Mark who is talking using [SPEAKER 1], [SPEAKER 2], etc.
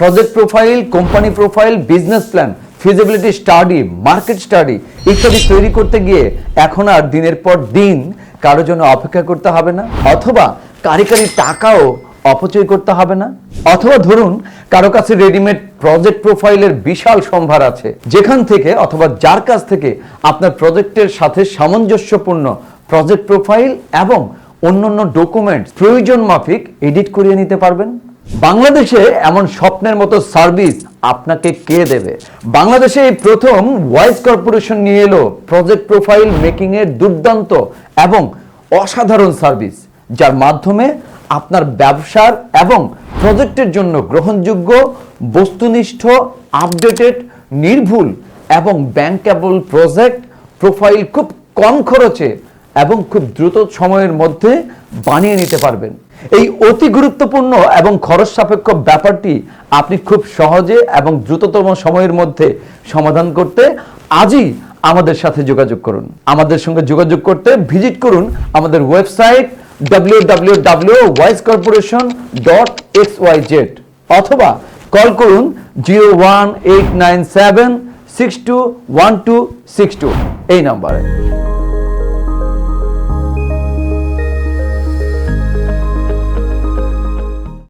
[SPEAKER 1] Project profile company profile business plan feasibility study market study ইত্যাদি তৈরি করতে গিয়ে এখন আর দিনের পর দিন কারোর জন্য অপেক্ষা করতে হবে না, অথবা কারি কারি টাকাও অপচয় করতে হবে না। অথবা ধরুন, কারও কাছে রেডিমেড প্রজেক্ট প্রোফাইলের বিশাল সম্ভার আছে, যেখান থেকে অথবা যার কাছ থেকে আপনার প্রজেক্টের সাথে সামঞ্জস্যপূর্ণ প্রজেক্ট প্রোফাইল এবং অন্যান্য ডকুমেন্টস প্রয়োজন মাফিক এডিট করিয়ে নিতে পারবেন। বাংলাদেশে এমন স্বপ্নের মতো সার্ভিস আপনাকে কে দেবে? বাংলাদেশে এই প্রথম ভয়েস কর্পোরেশন নিয়ে এলো প্রজেক্ট প্রোফাইল মেকিং এর দুর্দান্ত এবং অসাধারণ সার্ভিস, যার মাধ্যমে আপনার ব্যবসার এবং প্রজেক্টের জন্য গ্রহণযোগ্য, বস্তুনিষ্ঠ আপডেটেড নির্ভুল এবং ব্যাংকেবল প্রজেক্ট প্রোফাইল খুব কম খরচে এবং খুব দ্রুত সময়ের মধ্যে বানিয়ে নিতে পারবেন। এই অতি গুরুত্বপূর্ণ এবং খরচ সাপেক্ষ ব্যাপারটি আপনি খুব সহজে এবং দ্রুততম সময়ের মধ্যে সমাধান করতে আজই আমাদের সাথে যোগাযোগ করুন। আমাদের সঙ্গে যোগাযোগ করতে ভিজিট করুন আমাদের ওয়েবসাইট www.voicecorporation.xyz অথবা কল করুন zero one eight nine seven six two one two six two এই নম্বরে।